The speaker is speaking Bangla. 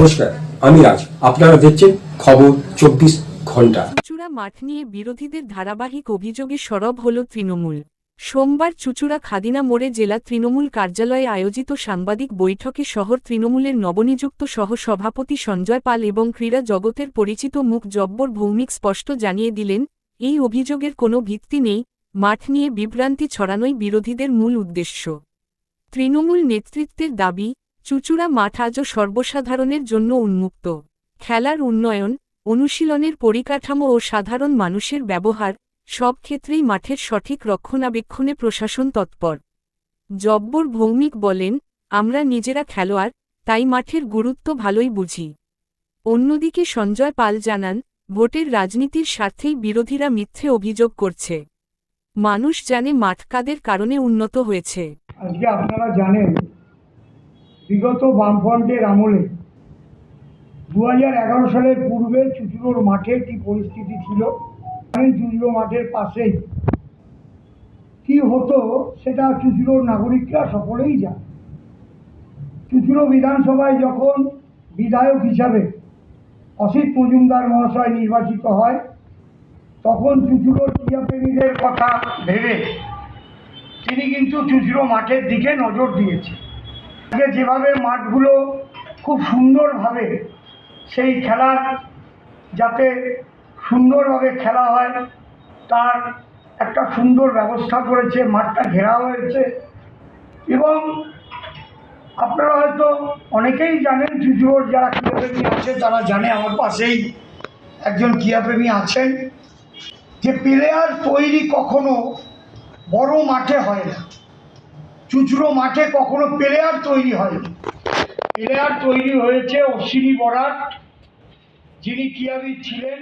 নমস্কার, আমি রাজ আপনারা দেখছেন খবর চব্বিশ ঘণ্টা। চুচুড়া মাঠ নিয়ে বিরোধীদের ধারাবাহিক অভিযোগে সরব হল তৃণমূল। সোমবার চুচুড়া খাদিনা মোড়ে জেলা তৃণমূল কার্যালয়ে আয়োজিত সাংবাদিক বৈঠকে শহর তৃণমূলের নবনিযুক্ত সহ সভাপতি সঞ্জয় পাল এবং ক্রীড়া জগতের পরিচিত মুখ জব্বর ভৌমিক স্পষ্ট জানিয়ে দিলেন, এই অভিযোগের কোনো ভিত্তি নেই, মাঠ নিয়ে বিভ্রান্তি ছড়ানোই বিরোধীদের মূল উদ্দেশ্য। তৃণমূল নেতৃত্বের দাবি চুচুড়া মাঠ আজও সর্বসাধারণের জন্য উন্মুক্ত। খেলার উন্নয়ন, অনুশীলনের পরিকাঠামো ও সাধারণ মানুষের ব্যবহার, সব ক্ষেত্রেই মাঠের সঠিক রক্ষণাবেক্ষণে প্রশাসন তৎপর। জব্বর ভৌমিক বলেন, আমরা নিজেরা খেলোয়াড়, তাই মাঠের গুরুত্ব ভালোই বুঝি। অন্যদিকে সঞ্জয় পাল জানান, ভোটের রাজনীতির স্বার্থেই বিরোধীরা মিথ্যে অভিযোগ করছে। মানুষ জানে মাঠ কাদের কারণে উন্নত হয়েছে। আজকে আপনারা জানেন বিগত বামফ্রন্টের আমলে দু হাজার এগারো সালের পূর্বে চুচুড়োর মাঠে কি পরিস্থিতি ছিল। চুচুড়ো মাঠের পাশেই। কি হতো সেটা চুচুড়োর নাগরিকরা সকলেই জানে। চুচুড়ো বিধানসভায় যখন বিধায়ক হিসাবে অসিত মজুমদার মহাশয় নির্বাচিত হয়, তখন চুচুড়োর ক্রীড়াপ্রেমীদের কথা ভেবে তিনি কিন্তু চুচুড়ো মাঠের দিকে নজর দিয়েছে যেভাবে মাঠগুলো খুব সুন্দরভাবে সেই খেলার যাতে সুন্দরভাবে খেলা হয়, তার একটা সুন্দর ব্যবস্থা করেছে, মাঠটা ঘেরা হয়েছে। এবং আপনারা হয়তো অনেকেই জানেন চুচুড়োর যারা ক্রীড়াপ্রেমী আছে, তারা জানে আমার পাশেই একজন ক্রীড়াপ্রেমী আছেন, যে প্লেয়ার তৈরি কখনো বড় মাঠে হয় না। চুচুড়ো মাঠে কখনো প্লেয়ার তৈরি হয়নি। প্লেয়ার তৈরি হয়েছে অশ্বিনী বরাট যিনি ক্রীড়াবিদ ছিলেন।